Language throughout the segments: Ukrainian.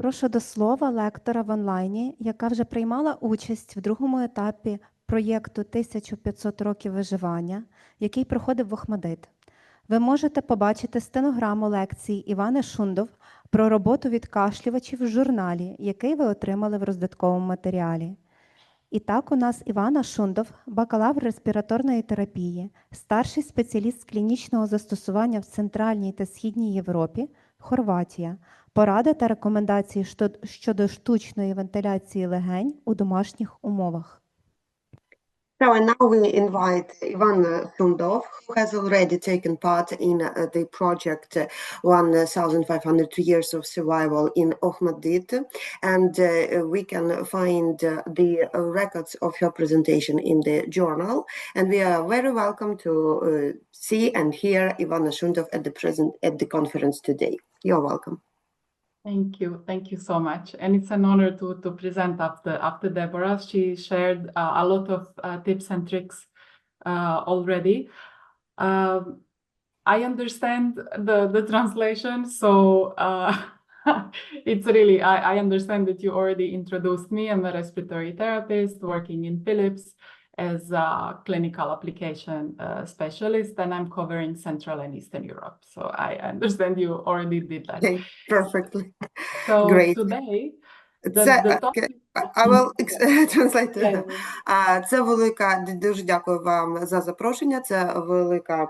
Прошу до слова лектора в онлайні, яка вже приймала участь в другому етапі проєкту 1500 років виживання, який проходив в Охмадит. Ви можете побачити стенограму лекції Івани Шундов про роботу відкашлювачів в журналі, який ви отримали в роздатковому матеріалі. І так, у нас Івана Шундов, бакалавр респіраторної терапії, старший спеціаліст клінічного застосування в Центральній та Східній Європі, Хорватія. Поради та рекомендації щодо штучної вентиляції легень у домашніх умовах. So, and now we invite Ivan Sundov, who has already taken part in uh, the project uh, 1500 Years of Survival in Ohmadit. And uh, we can find uh, the uh, records of her presentation in the journal. And we are very welcome to uh, see and hear Ivana Shundov at the present at the conference today. You're welcome. Thank you. Thank you so much. And it's an honor to, to present after, after Deborah. She shared uh, a lot of uh, tips and tricks uh, already. Um, I understand the, the translation, so uh, it's really, I, I understand that you already introduced me. I'm a respiratory therapist working in Philips as a clinical application uh, specialist, and I'm covering Central and Eastern Europe. So I understand you already did that. Okay, perfectly. So Great. today, the, Це, the uh, topic. I will ex- translate. Yeah, А, Це велика, д- дуже дякую вам за запрошення. Це велика м,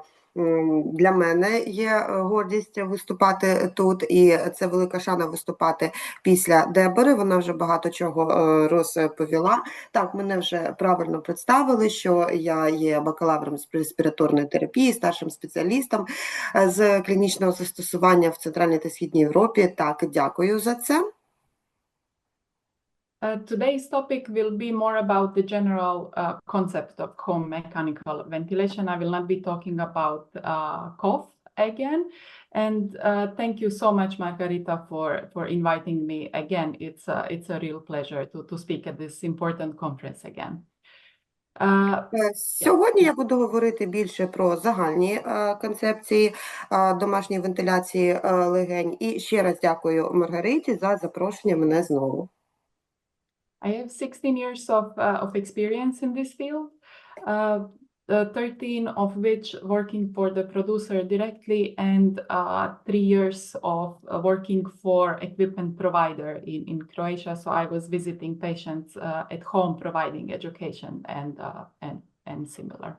Для мене є е, гордість виступати тут, і це велика шана виступати після Дебори. Вона вже багато чого е, розповіла. Так, мене вже правильно представили, що я є бакалавром з респіраторної терапії, старшим спеціалістом е, з клінічного застосування в Центральній та Східній Європі. Так, дякую за це. Uh, today's topic will be more about the general uh, concept of home mechanical ventilation. I will not be talking about uh, cough again. And uh, thank you so much, Margarita, for, for inviting me again. It's a, it's a real pleasure to, to speak at this important conference again. Uh, Е, Сьогодні я буду говорити більше про загальні е, концепції е, домашньої вентиляції е, легень. І ще раз дякую Маргариті за запрошення мене знову. I have 16 years of, uh, of experience in this field, uh, uh, 13 of which working for the producer directly and uh, three years of uh, working for equipment provider in, in Croatia. So I was visiting patients uh, at home, providing education and, uh, and, and similar.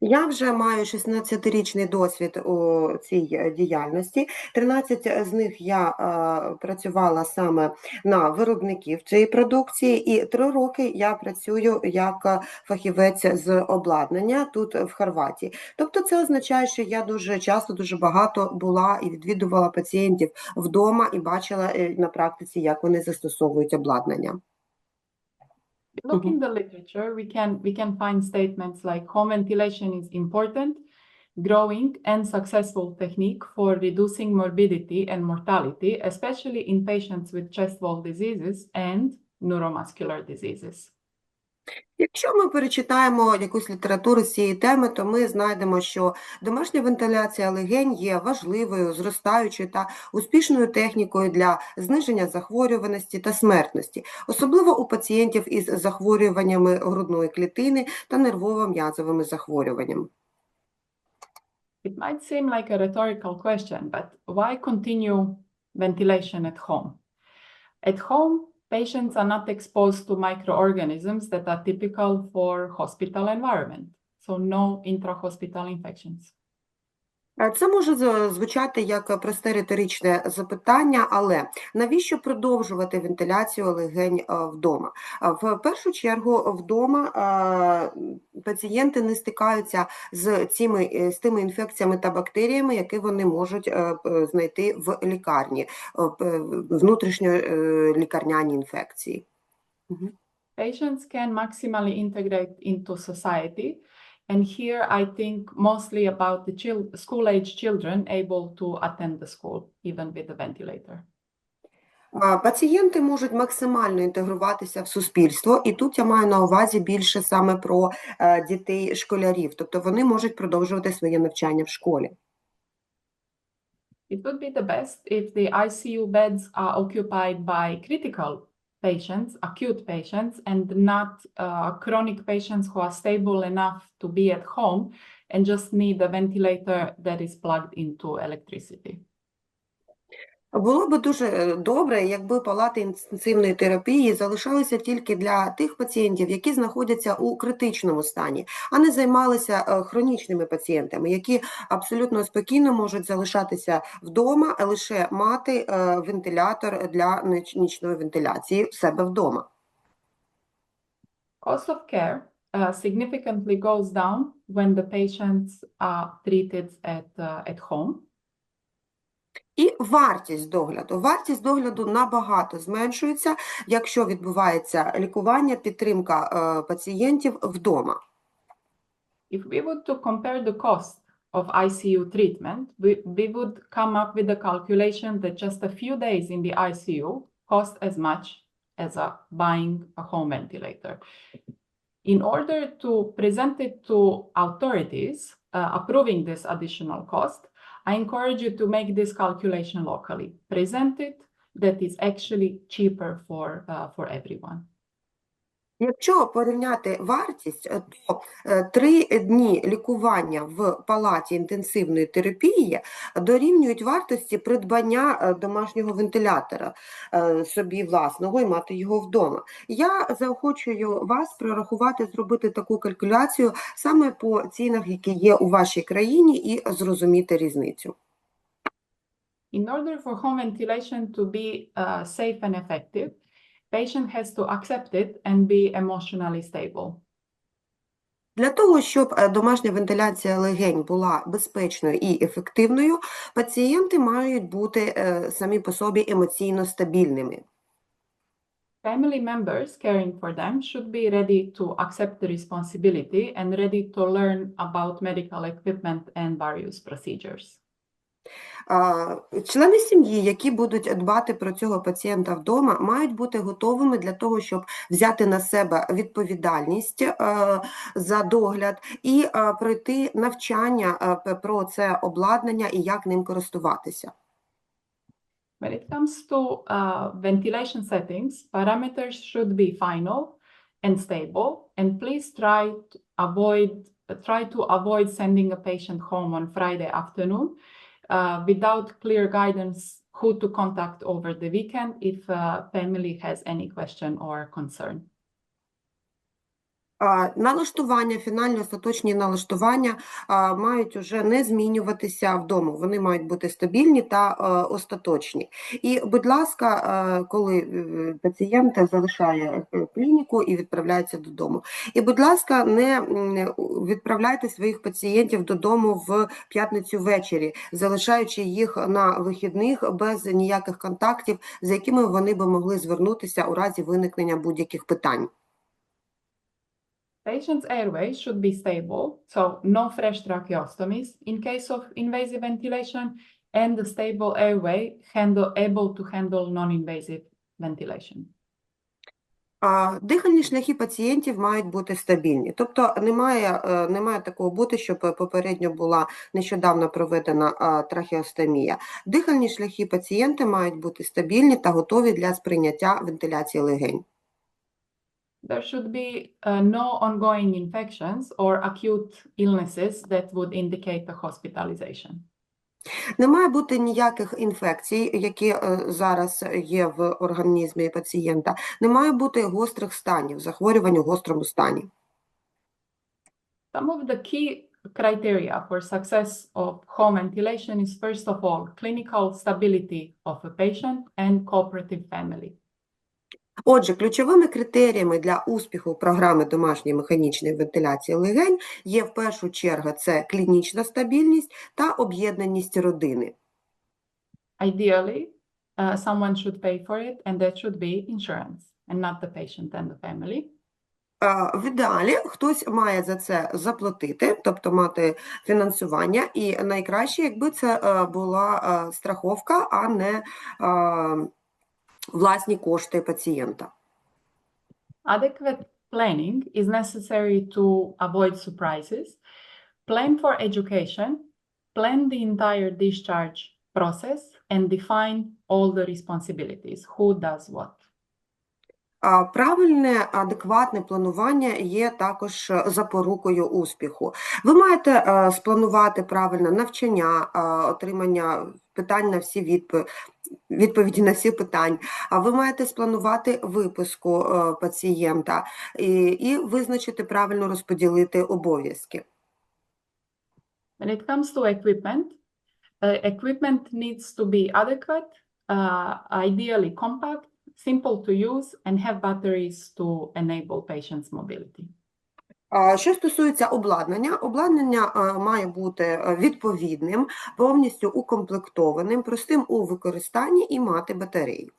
Я вже маю 16-річний досвід у цій діяльності. 13 з них я е, працювала саме на виробників цієї продукції, і 3 роки я працюю як фахівець з обладнання тут в Хорватії. Тобто це означає, що я дуже часто, дуже багато була і відвідувала пацієнтів вдома і бачила е, на практиці, як вони застосовують обладнання. Look Mhm. in the literature, we can we can find statements like home ventilation is important, growing and successful technique for reducing morbidity and mortality, especially in patients with chest wall diseases and neuromuscular diseases. Якщо ми перечитаємо якусь літературу з цієї теми, то ми знайдемо, що домашня вентиляція легень є важливою, зростаючою та успішною технікою для зниження захворюваності та смертності, особливо у пацієнтів із захворюваннями грудної клітини та нервово-м'язовими захворюваннями. It might seem like a rhetorical question, but why continue ventilation at home? At home, patients are not exposed to microorganisms that are typical for hospital environment, so no intra-hospital infections. Е, Це може звучати як просте риторичне запитання, але навіщо продовжувати вентиляцію легень е, вдома? В першу чергу вдома е, пацієнти не стикаються з цими е, з тими інфекціями та бактеріями, які вони можуть е, е, знайти в лікарні, е, внутрішньолікарняні інфекції. Patients can maximally integrate into society. And here I think mostly about the chil- school-age children able to attend the school, even with the ventilator. А, Пацієнти можуть максимально інтегруватися в суспільство, і тут я маю на увазі більше саме про е, дітей школярів, тобто вони можуть продовжувати своє навчання в школі. It would be the best if the ICU beds are occupied by critical patients, acute patients, and not uh, chronic patients who are stable enough to be at home and just need a ventilator that is plugged into electricity. Було би дуже е, добре, якби палати інтенсивної терапії залишалися тільки для тих пацієнтів, які знаходяться у критичному стані, а не займалися е, хронічними пацієнтами, які абсолютно спокійно можуть залишатися вдома, а лише мати е, вентилятор для нічної вентиляції в себе вдома. Cost of care uh, significantly goes down when the patients are treated at, uh, at home. І вартість догляду. Вартість догляду набагато зменшується, якщо відбувається лікування, підтримка е, пацієнтів вдома. If we were to compare the cost of ICU treatment, we, we would come up with a calculation that just a few days in the ICU cost as much as a buying a home ventilator. In order to present it to authorities uh, approving this additional cost, I encourage you to make this calculation locally. Present it that is actually cheaper for, uh, for everyone. Якщо порівняти вартість, е, то е, три дні лікування в палаті інтенсивної терапії дорівнюють вартості придбання е, домашнього вентилятора собі власного і мати його вдома. Я заохочую вас прорахувати, зробити таку калькуляцію саме по цінах, які є у вашій країні, і зрозуміти різницю. In order for home ventilation to be uh, safe and effective, patient has to accept it and be emotionally stable. Для того, щоб е, домашня вентиляція легень була безпечною і ефективною, пацієнти мають бути е, самі по собі емоційно стабільними. Family members caring for them should be ready to accept the responsibility and ready to learn about medical equipment and various procedures. Члени сім'ї, які будуть дбати про цього пацієнта вдома, мають бути готовими для того, щоб взяти на себе відповідальність е, за догляд і е, пройти навчання е, про це обладнання і як ним користуватися. When it comes to uh, ventilation settings, parameters should be final and stable, and please try to avoid try to avoid sending a patient home on Friday afternoon uh, without clear guidance who to contact over the weekend if uh, family has any question or concern. Налаштування, фінальні остаточні налаштування мають уже не змінюватися вдома. Вони мають бути стабільні та е, остаточні. І, будь ласка, е, коли е, пацієнт залишає клініку і відправляється додому. І, будь ласка, не відправляйте своїх пацієнтів додому в п'ятницю ввечері, залишаючи їх на вихідних без ніяких контактів, за якими вони би могли звернутися у разі виникнення будь-яких питань. Patient's airway should be stable, so no fresh tracheostomies in case of invasive ventilation, and a stable airway handle, able to handle non-invasive ventilation. А, Дихальні шляхи пацієнтів мають бути стабільні. Тобто немає, е, немає такого бути, щоб попередньо була нещодавно проведена а, трахеостомія. Дихальні шляхи пацієнта мають бути стабільні та готові для сприйняття вентиляції легень. There should be uh, no ongoing infections or acute illnesses that would indicate a hospitalization. Не має бути ніяких інфекцій, які е, зараз є в організмі пацієнта. Не має бути гострих станів, захворювань у гострому стані. Some of the key criteria for success of home ventilation is first of all clinical stability of a patient and cooperative family. Отже, ключовими критеріями для успіху програми домашньої механічної вентиляції легень є в першу чергу це клінічна стабільність та об'єднаність родини. Ideally, uh, someone should pay for it, and that should be insurance and not the patient and the family. В ідеалі хтось має за це заплатити, тобто мати фінансування, і найкраще, якби це е, була е, страховка, а не е, власні кошти пацієнта. Adequate planning is necessary to avoid surprises. Plan for education, plan the entire discharge process and define all the responsibilities. Who does what? Правильне, адекватне планування є також е, запорукою успіху. Ви маєте е, спланувати правильне навчання, отримання питань на всі відповіді. Відповіді на всі питань. А ви маєте спланувати виписку е, пацієнта і, і визначити правильно розподілити обов'язки. When it comes to equipment, uh, equipment needs to be adequate, uh, ideally compact, simple to use, and have batteries to enable patients' mobility. Що стосується обладнання, обладнання е, має бути е, відповідним, повністю укомплектованим, простим у використанні і мати батареї.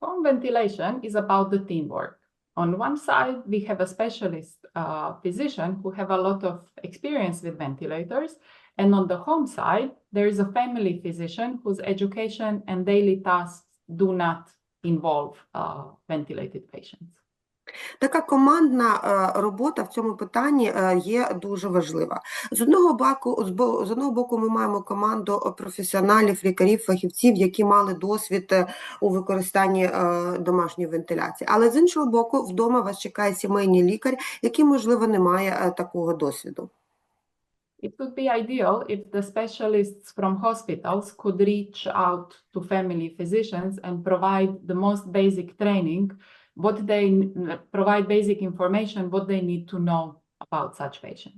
Home ventilation is about the teamwork. On one side, we have a specialist uh, physician who have a lot of experience with ventilators. And on the home side, there is a family physician whose education and daily tasks do not involve uh, ventilated patients. Така командна е, робота в цьому питанні е, є дуже важлива. З одного боку, з одного боку, ми маємо команду професіоналів, лікарів, фахівців, які мали досвід е, у використанні домашньої вентиляції. Але з іншого боку, вдома вас чекає сімейний лікар, який, можливо, не має такого досвіду. It would be ideal if the specialists from hospitals could reach out to family physicians and provide the most basic training, what they provide basic information, what they need to know about such patient.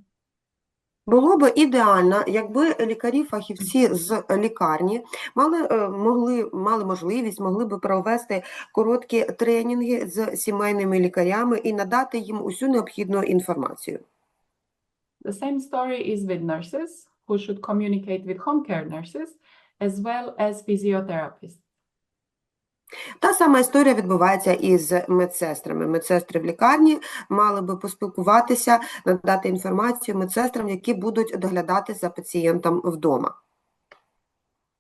Було б ідеально, якби лікарі-фахівці з лікарні мали, е, могли, мали можливість, могли б провести короткі тренінги з сімейними лікарями і надати їм усю необхідну інформацію. The same story is with nurses who should communicate with home care nurses as well as physiotherapists. Та сама історія відбувається і медсестрами. Медсестри в лікарні мали би поспілкуватися, надати інформацію медсестрам, які будуть доглядати за пацієнтом вдома.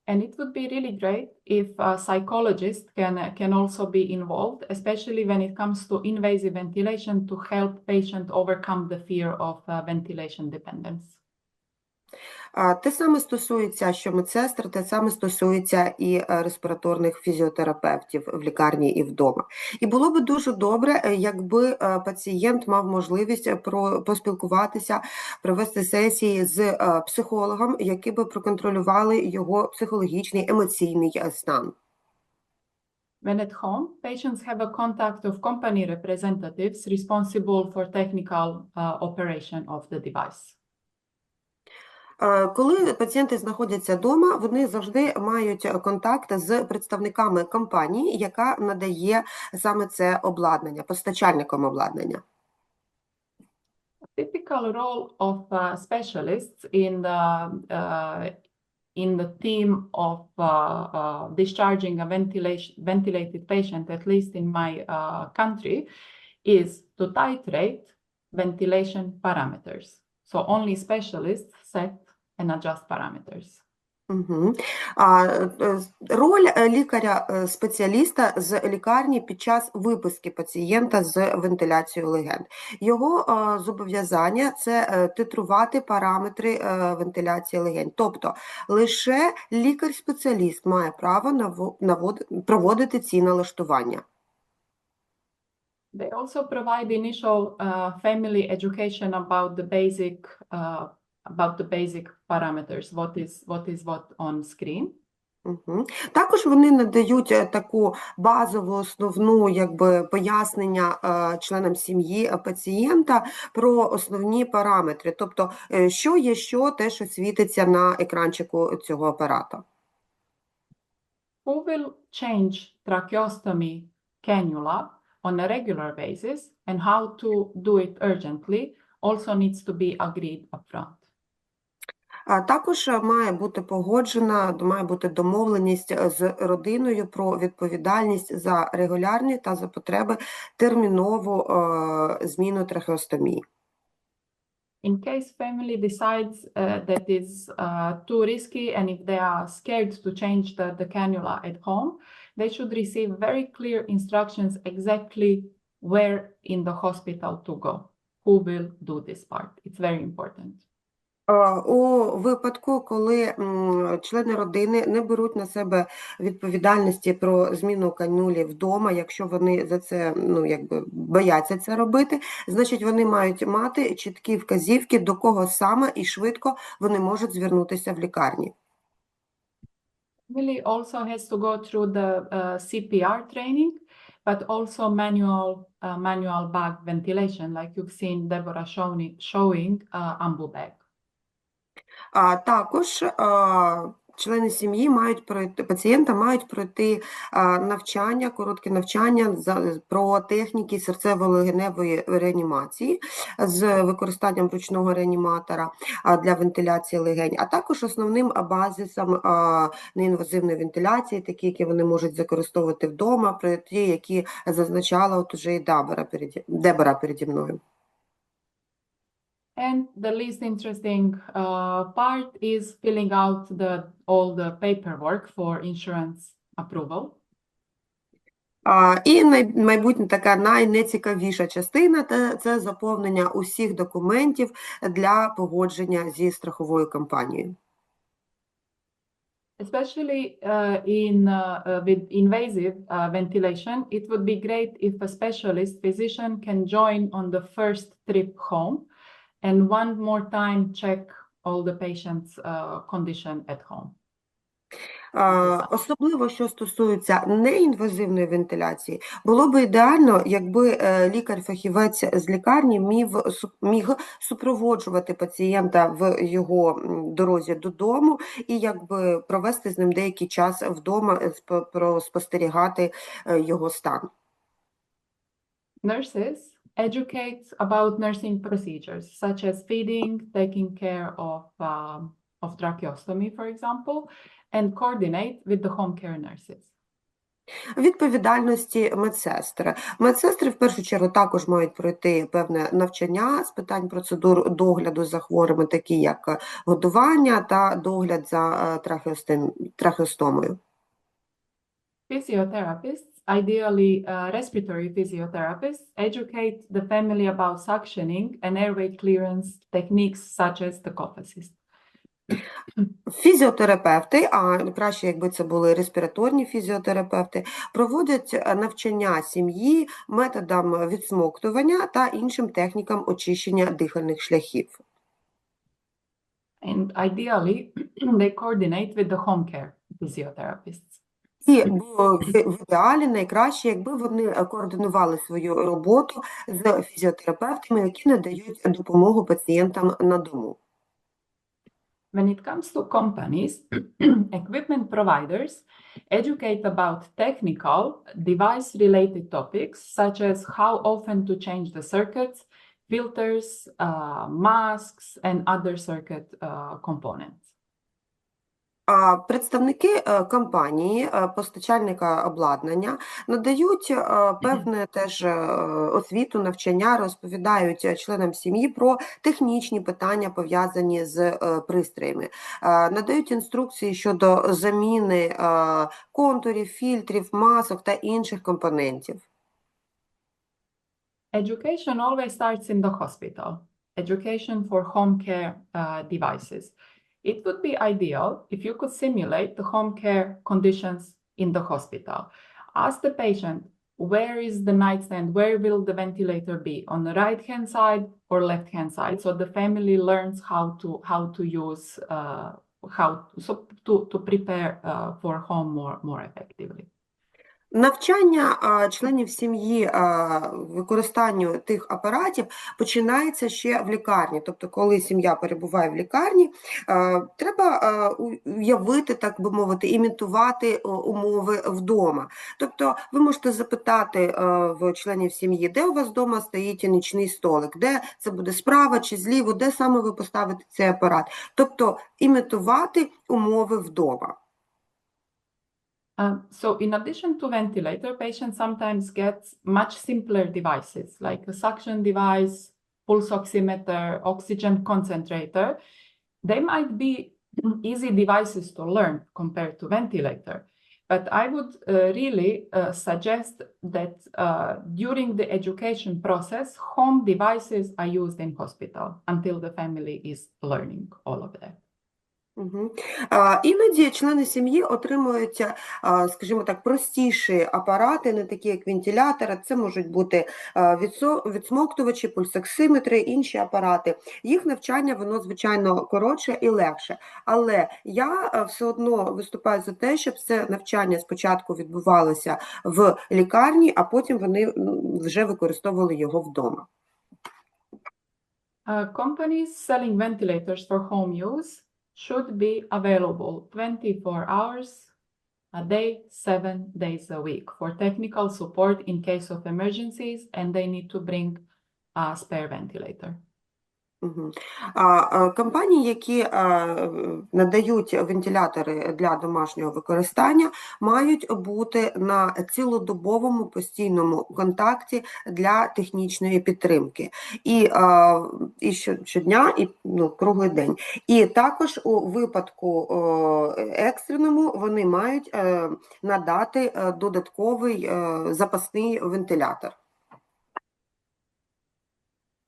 And it would be really great if a psychologist can, can also be involved, especially when it comes to invasive ventilation to help patient overcome the fear of uh, ventilation dependence. Те саме стосується, що медсестр, те саме стосується і е, респіраторних фізіотерапевтів в лікарні і вдома. І було би дуже добре, е, якби е, пацієнт мав можливість про поспілкуватися, провести сесії з психологом, які би проконтролювали його психологічний емоційний стан. When at home, patients have a contact of company representatives responsible for technical uh, operation of the device. Е, Коли пацієнти знаходяться вдома, вони завжди мають е, контакт з представниками компанії, яка надає саме це обладнання, постачальником обладнання. typical role of uh, specialists in the uh, in the team of uh, uh, discharging a ventilation ventilated patient, at least in my uh, country, is to titrate ventilation parameters. So only specialists set and adjust parameters. Угу. А, е, роль е, лікаря-спеціаліста з лікарні під час виписки пацієнта з вентиляцією легень. Його е, зобов'язання це е, титрувати параметри е, вентиляції легень. Тобто лише лікар-спеціаліст має право наво- навод- проводити ці налаштування. They also provide initial uh, family education about the basic uh, about the basic parameters. What is what is what on screen. Угу. Також вони надають е, таку базову основну якби пояснення е, членам сім'ї е, пацієнта про основні параметри, тобто е, що є що, те, що світиться на екранчику цього апарата. who will change tracheostomy cannula on a regular basis and how to do it urgently also needs to be agreed upfront. Також е, має бути погоджена, має бути домовленість е, з родиною про відповідальність за регулярні та за потреби термінову е, зміну трахеостомії. In case family decides uh, that is uh, too risky and if they are scared to change the, the cannula at home, they should receive very clear instructions exactly where in the hospital to go, who will do this part. It's very important. У випадку, коли члени родини не беруть на себе відповідальності про зміну канюлі вдома, якщо вони за це ну якби бояться це робити, значить вони мають мати чіткі вказівки, до кого саме і швидко вони можуть звернутися в лікарні. Family also has to go through the uh, CPR training, but also manual uh, manual bag ventilation, like you've seen Deborah showing showing uh, ambu bag. А також а, члени сім'ї мають пройти, пацієнта мають пройти а, навчання, коротке навчання за, про техніки серцево-легеневої реанімації з використанням ручного реаніматора а, для вентиляції легень, а також основним базисом а, неінвазивної вентиляції, такі, які вони можуть використовувати вдома, про ті, які зазначала от уже і Дебора переді, Дебора переді мною. And the least interesting uh, part is filling out the all the paperwork for insurance approval. А, і най, майбутнє така найнецікавіша частина це, це заповнення усіх документів для погодження зі страховою компанією. Especially uh, in uh, uh, with invasive uh, ventilation, it would be great if a specialist physician can join on the first trip home and one more time check all the patient's uh, condition at home. Особливо, що стосується неінвазивної вентиляції, було б ідеально, якби е, лікар-фахівець з лікарні міг, міг супроводжувати пацієнта в його м, дорозі додому і якби провести з ним деякий час вдома, е, спо- проспостерігати е, його стан. Nurses educate about nursing procedures such as feeding, taking care of um, of tracheostomy, for example, and coordinate with the home care nurses. Відповідальності медсестри. Медсестри в першу чергу також мають пройти певне навчання з питань процедур догляду за хворими, такі як годування та догляд за е, трахеостомою. Physiotherapists, ideally uh, respiratory physiotherapists, educate the family about suctioning and airway clearance techniques such as the cough assist. Фізіотерапевти, а краще, якби це були респіраторні фізіотерапевти, проводять е, навчання сім'ї методам відсмоктування та іншим технікам очищення дихальних шляхів. And ideally, they coordinate with the home care physiotherapists. І було в ідеалі найкраще, якби вони е, координували свою роботу з фізіотерапевтами, які надають допомогу пацієнтам на дому. When it comes to companies, equipment providers educate about technical device related topics such as how often to change the circuits, filters, uh, masks, and other circuit uh, components. Представники е, компанії, е, постачальника обладнання надають е, певне теж освіту, навчання, розповідають членам сім'ї про технічні питання, пов'язані з пристроями, надають інструкції щодо заміни контурів, фільтрів, масок та інших компонентів. Education always starts in the hospital. Education for home care uh, devices. It would be ideal if you could simulate the home care conditions in the hospital. Ask the patient, where is the nightstand? Where will the ventilator be? On the right hand side or left hand side? So the family learns how to how to use uh, how so to, to prepare uh, for home more more effectively. Навчання членів сім'ї використанню тих апаратів починається ще в лікарні. Тобто, коли сім'я перебуває в лікарні, треба уявити, так би мовити, імітувати о, умови вдома. Тобто, ви можете запитати а, в членів сім'ї, де у вас вдома стоїть нічний столик, де це буде справа чи зліво, де саме ви поставите цей апарат. Тобто, імітувати умови вдома. Um, so in addition to ventilator, patients sometimes get much simpler devices like a suction device, pulse oximeter, oxygen concentrator. They might be easy devices to learn compared to ventilator. But I would uh, really uh, suggest that uh, during the education process, home devices are used in hospital until the family is learning all of that. Мгм. А, Іноді члени сім'ї отримують, а, скажімо так, простіші апарати, не такі як вентилятори. Це можуть бути відсо- відсмоктувачі, пульсоксиметри, інші апарати. Їх навчання воно звичайно коротше і легше. Але я все одно виступаю за те, щоб це навчання спочатку відбувалося в лікарні, а потім вони вже використовували його вдома. Uh, companies selling ventilators for home use should be available 24 hours a day, seven days a week for technical support in case of emergencies, and they need to bring a spare ventilator. А, Компанії, які е, надають вентилятори для домашнього використання, мають бути на цілодобовому постійному контакті для технічної підтримки. І, і щодня, і ну, круглий день. І також у випадку екстреному вони мають е, надати е, додатковий е, запасний вентилятор.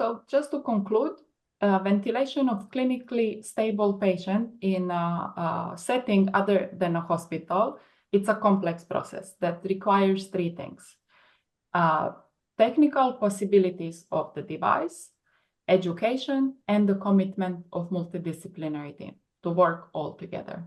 So just to conclude, uh, ventilation of clinically stable patient in a, a setting other than a hospital, it's a complex process that requires three things. Uh, technical possibilities of the device, education, and the commitment of multidisciplinary team to work all together.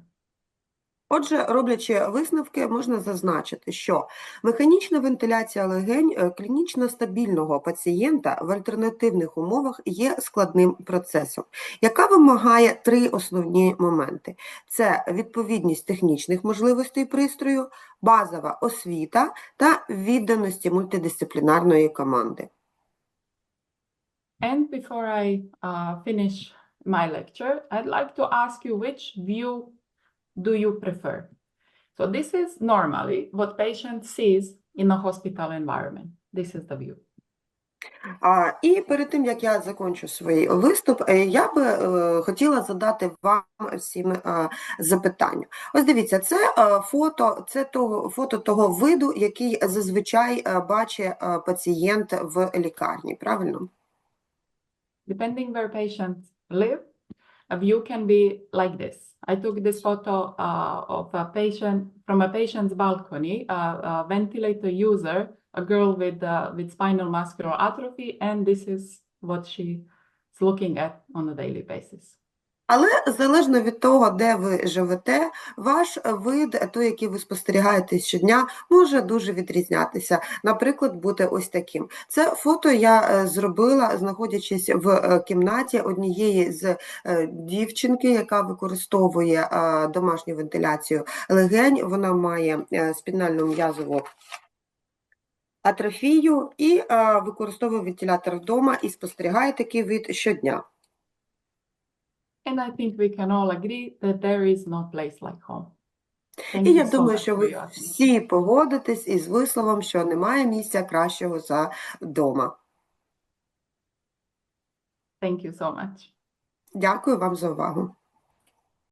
Отже, роблячи висновки, можна зазначити, що механічна вентиляція легень е, клінічно стабільного пацієнта в альтернативних умовах є складним процесом, яка вимагає три основні моменти: це відповідність технічних можливостей пристрою, базова освіта та відданості мультидисциплінарної команди. And before I uh, finish my lecture, I'd like to ask you which view do you prefer? So this is normally what patient sees in a hospital environment. This is the view. А, і перед тим, як я закінчу свій виступ, е, я би е, хотіла задати вам всім е, запитання. Ось дивіться, це е, фото, це того, фото того виду, який зазвичай е, бачить е, пацієнт в лікарні, правильно? Depending where patients live, a view can be like this. I took this photo uh, of a patient from a patient's balcony, a, ventilator user, a girl with uh, with spinal muscular atrophy, and this is what she's looking at on a daily basis. Але залежно від того, де ви живете, ваш вид, той, який ви спостерігаєте щодня, може дуже відрізнятися. Наприклад, бути ось таким. Це фото я е, зробила, знаходячись в е, кімнаті однієї з е, дівчинки, яка використовує домашню вентиляцію легень. Вона має спінальну м'язову атрофію і е, використовує вентилятор вдома і спостерігає такий вид щодня. And I think we can all agree that there is no place like home. Thank І you я so думаю, much що for ви your attention. всі погодитесь із висловом, що немає місця кращого за вдома. Thank you so much. Дякую вам за увагу.